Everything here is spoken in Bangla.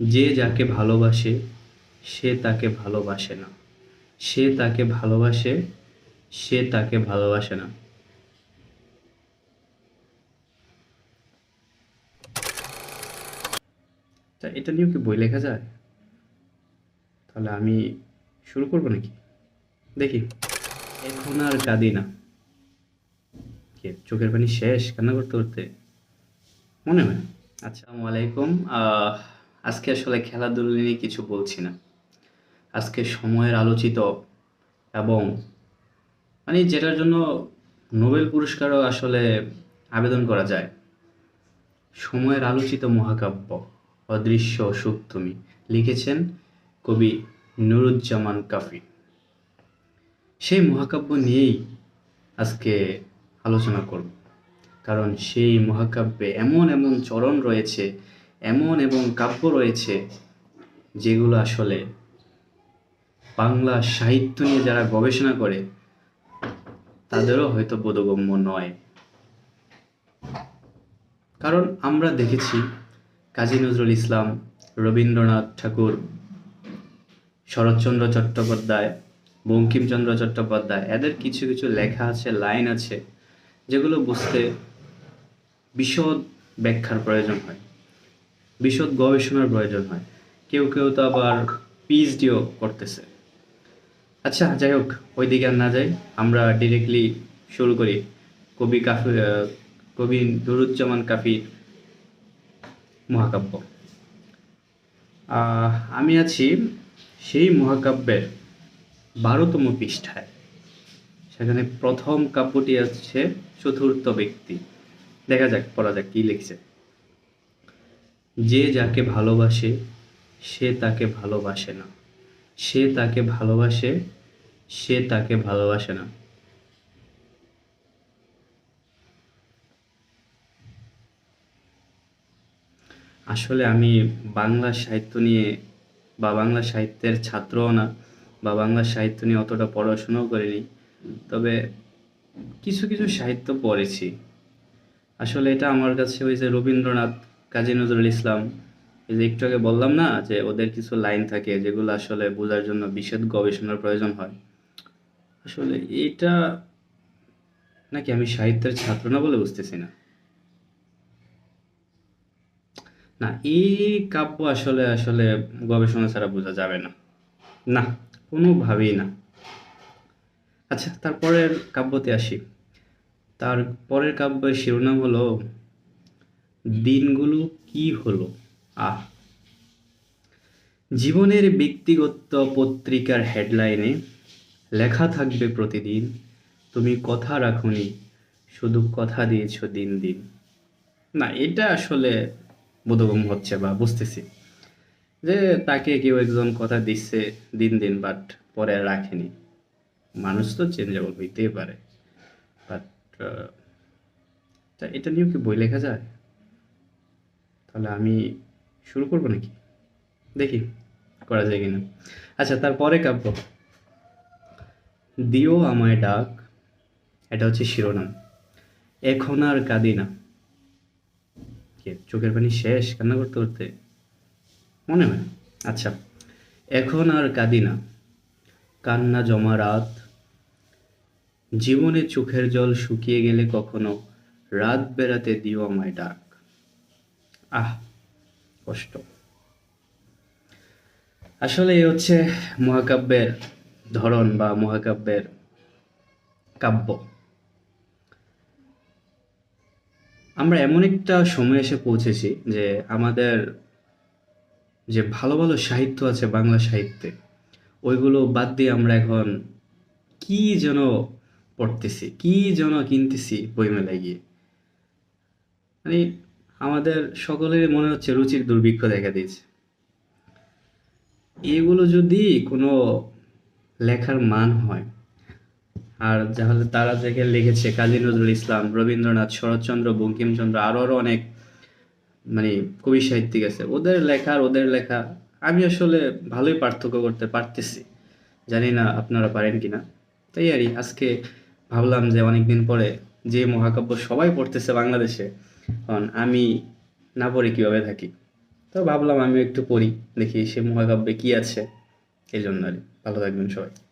যে যাকে ভালোবাসে, সে তাকে ভালোবাসে না। সে তাকে ভালোবাসে, সে তাকে ভালোবাসে না। তা এটা নিয়েও কি বই লেখা যায়? তাহলে আমি শুরু করব নাকি? দেখি। এখন আর কাঁদি না। কে, চোখের পানি শেষ? কান্না করতে করতে? মনে হয়। আচ্ছা আলাইকুম। আজকে আসলে খেলাধুলো নিয়ে কিছু বলছি না। আজকে সময়ের আলোচিত এবং মানে যেটার জন্য নোবেল পুরস্কারও আসলে আবেদন করা যায়। সময়ের আলোচিত মহাকাব্য, অদৃশ্য সুখ তুমি, লিখেছেন কবি নুরুজ্জামান কাফি। সেই মহাকাব্য নিয়েই আজকে আলোচনা করব। কারণ সেই মহাকাব্যে এমন এমন চরণ রয়েছে এমন এবং কাব্য রয়েছে যেগুলো আসলে বাংলা সাহিত্য নিয়ে যারা গবেষণা করে, তাদেরও হয়তো বোধগম্য নয়। কারণ আমরা দেখেছি কাজী নজরুল ইসলাম, রবীন্দ্রনাথ ঠাকুর, শরৎচন্দ্র চট্টোপাধ্যায়, বঙ্কিমচন্দ্র চট্টোপাধ্যায়, এদের কিছু কিছু লেখা আছে, লাইন আছে, যেগুলো বুঝতে বিশদ ব্যাখ্যার প্রয়োজন হয়। বিশদ গবেষণার প্রয়োজন হয়। কেউ কেউ তো আবার পিএইচডিও করতেছে। আচ্ছা যাই হোক ওই দিকে আর না যাই। আমরা ডিরেক্টলি শুরু করি। কবি কাফি কবি নুরুজ্জামান কাফির মহাকাব্য। আমি আছি সেই মহাকাব্যের বারোতম পৃষ্ঠায়। সেখানে প্রথম কাব্যটি আছে চতুর্থ ব্যক্তি। দেখা যাক, পড়া যাক, কি লিখছে। যে যাকে ভালোবাসে, সে তাকে ভালোবাসে না। সে তাকে ভালোবাসে, সে তাকে ভালোবাসে না। আসলে আমি বাংলা সাহিত্য নিয়ে বা বাংলা সাহিত্যের ছাত্রও না, বা বাংলা সাহিত্য নিয়ে অতটা পড়াশোনাও করিনি। তবে কিছু কিছু সাহিত্য পড়েছি। আসলে এটা আমার কাছে ওই যে রবীন্দ্রনাথ কাজী নজরুল ইসলাম, এই যে একটু আগে বললাম না যে ওদের কিছু লাইন থাকে যেগুলো আসলে বোঝার জন্য বিশেষ গবেষণার প্রয়োজন হয়। আসলে এটা নাকি আমি সাহিত্যের ছাত্র না বলে বুঝতেছি না। না, এই কাব্য আসলে আসলে গবেষণা ছাড়া বোঝা যাবে না। না, কোনোভাবেই না। আচ্ছা তারপরের কাব্যতে আসি। তার পরের কাব্যের শিরোনাম হলো দিনগুলো কি হলো? আহ জীবনের ব্যক্তিগত পত্রিকার হেডলাইনে লেখা থাকবে প্রতিদিন, তুমি কথা রাখুনি, শুধু কথা দিয়েছ দিন দিন। না, এটা আসলে বোধগম হচ্ছে বা বুঝতেছি যে তাকে কেউ একজন কথা দিচ্ছে দিন দিন, বাট পরে রাখেনি। মানুষ তো চেঞ্জেবল হইতেই পারে। বাট এটা নিয়েও কি বই লেখা যায়? তাহলে আমি শুরু করব নাকি? দেখি, করা যায় কিনা। আচ্ছা তারপরে কাব্য। দিও আমায় ডাক, এটা হচ্ছে শিরোনাম। এখন আর কাঁদি না। চোখের পানি শেষ কান্না করতে করতে? মনে হয় আচ্ছা এখন আর কাঁদি না। কান্না জমা রাত। জীবনে চোখের জল শুকিয়ে গেলে কখনো রাত বেড়াতে দিও আমায় ডাক। আহ, কষ্ট। আসলে হচ্ছে মহাকাব্যের ধরন বা মহাকাব্যের কাব্য। আমরা এমন একটা সময় এসে পৌঁছেছি যে আমাদের যে ভালো ভালো সাহিত্য আছে বাংলা সাহিত্যে, ওইগুলো বাদ দিয়ে আমরা এখন কি যেন পড়তেছি, কি যেন কিনতেছি বইমেলায় গিয়ে। মানে আমাদের সকলেরই মনে হচ্ছে রুচির দুর্ভিক্ষ দেখা দিয়েছে। এগুলো যদি কোনো লেখার মান হয়, আর তাহলে তারা থেকে লিখেছে কাজী নজরুল ইসলাম, রবীন্দ্রনাথ, শরৎচন্দ্র, বঙ্কিমচন্দ্র আরও আরও অনেক মানে কবি সাহিত্যিক আছে, ওদের লেখা আর ওদের লেখা, আমি আসলে ভালোই পার্থক্য করতে পারতেছি। জানি না আপনারা পারেন কিনা। তাই আর আজকে ভাবলাম যে অনেকদিন পরে যে মহাকাব্য সবাই পড়তেছে বাংলাদেশে কারণ আমি না পড়ে কীভাবে থাকি তো ভাবলাম আমি একটু পড়ি, দেখি সে মহাকাব্যে কি আছে, এই জন্য আর। ভালো থাকবেন সবাই